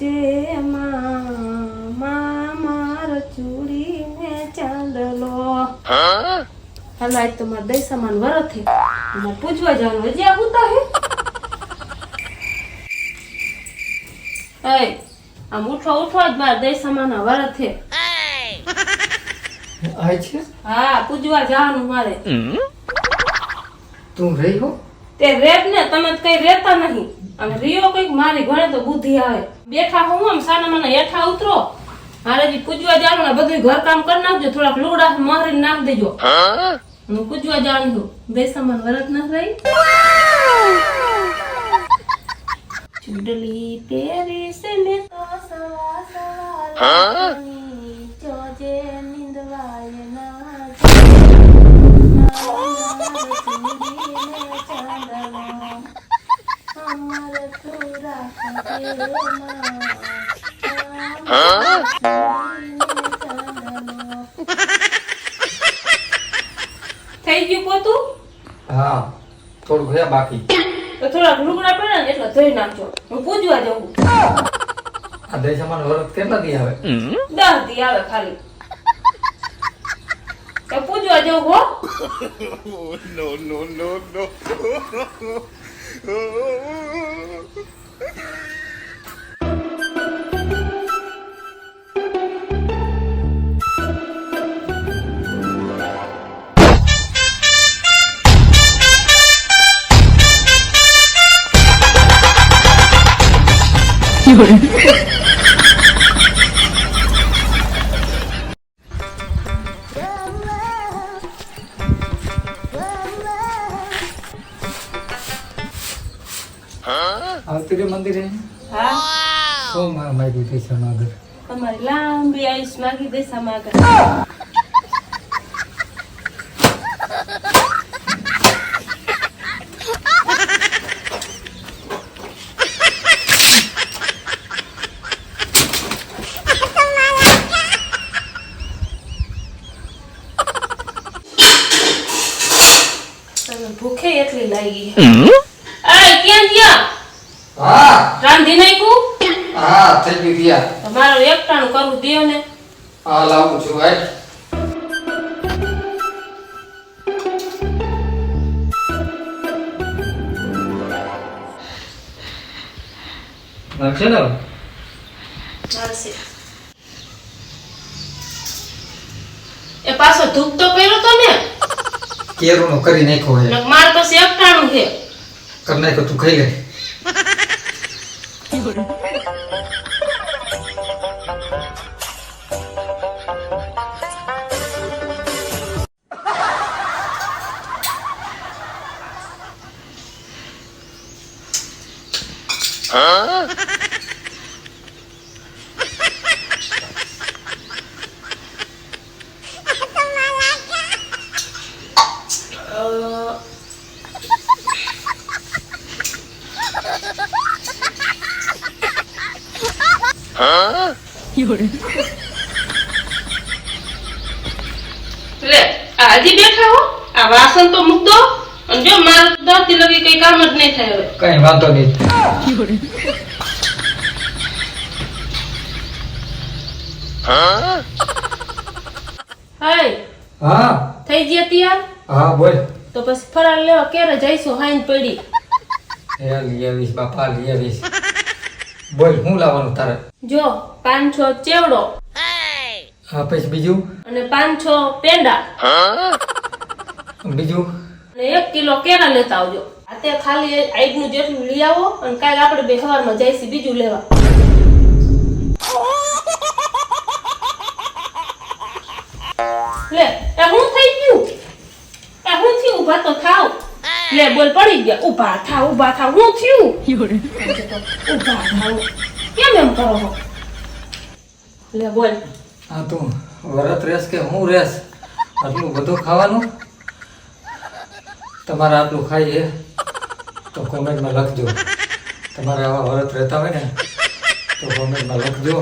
માં માર ચૂડી ને ચાંદલો. હાલો આજ તો મારા દઈ સામાન વરત હે મારે પૂછવા જવાનું હજી આ ઉતા હે. એ આમ ઉઠવા ઉઠવા જ મારા દઈ સામાન વરત હે આય છે? હા પૂજવા જવાનું મારે. તું રહી હો. તે રેત ને તમે કઈ રેતા નહીં. અને રિયો કંઈક મારી ઘરે તો બુદ્ધિ આવે. બેઠા હું આમ સાના મને હેઠા ઉતરો. મારે જે પૂજવા જાણું ને બધું ઘર કામ કરી નાખજો. થોડાક લુગડા મારી નાખ દેજો. હું પૂજવા જાણું છું. બે સામાન વરત ન રહી? ચુડલી પહેરી છે મેં તો સવા જોજે નિંદવાય ના થઈ ગયું પોતું? હા થોડું રહ્યા બાકી. તો થોડાક લુગડા પડે ને એટલે ધોઈ નાખજો. હું પૂજવા જવું. આ દશામાં વરત કેટલા દી આવે? દસ દી આવે ખાલી. તો પૂજવા જવું હો. આવતી મંદિરે હા. ઓ મારા મારી દે સમાગર તમારી લાંબી આયુષ માગી દે આગળ. ભૂખે એટલી લાગી. અરે ક્યાં ગયા? હા. રાંધી નાખ્યું? હા થઈ ગયું ગયા. તમારું એકટાણું કરવું દ્યો ને. હા લાવું છું ભાઈ ને એ પાછો ધૂપ તો કર્યો તો કેરું નો કરી નાખ્યો હે માર પાસે એકટાણું છે. કર નાખ્યો તું ખાઈ લે. અ, લે આ બેઠા હો. આ વાસણ તો મૂક દો અને જો મારે દોતી લગી કઈ કામ જ નહીં થાય હવે. કઈ વાંધો નહીં. હાય. હા. થઈ ગયા તૈયાર? હા બોલ. તો પછી ફરાળ લેવા ક્યારે જઈશું? હાઈન પડી. એ લઈ આવીશ બાપા લઈ આવીશ બોલ હું લાવવાનું તારે? જો પાંચસો ચેવડો. હા પછી બીજું? અને પાંચસો પેંડા. બીજું? અને એક કિલો કેળા લેતા આવજો. આતે ખાલી આઈડનું જેટલું લઈ આવો અને કાલે આપણે બે સવારમાં જઈશું બીજું લેવા. લે એ હું થઈ ગયું એ હું થયું ઊભા તો થાવ લે બોલ પડી ગયા. ઊભા થા ઊભા થા હું થયું? ઊભા થા કેમ એમ કરો છો? લે બોલ. હા તું વરત રેસ કે હું રેસ? આટલું બધું ખાવાનું? તમારે આટલું ખાઈએ તો કોમેન્ટમાં લખજો. તમારે આવા વરત રહેતા હોય ને તો કોમેન્ટમાં લખજો.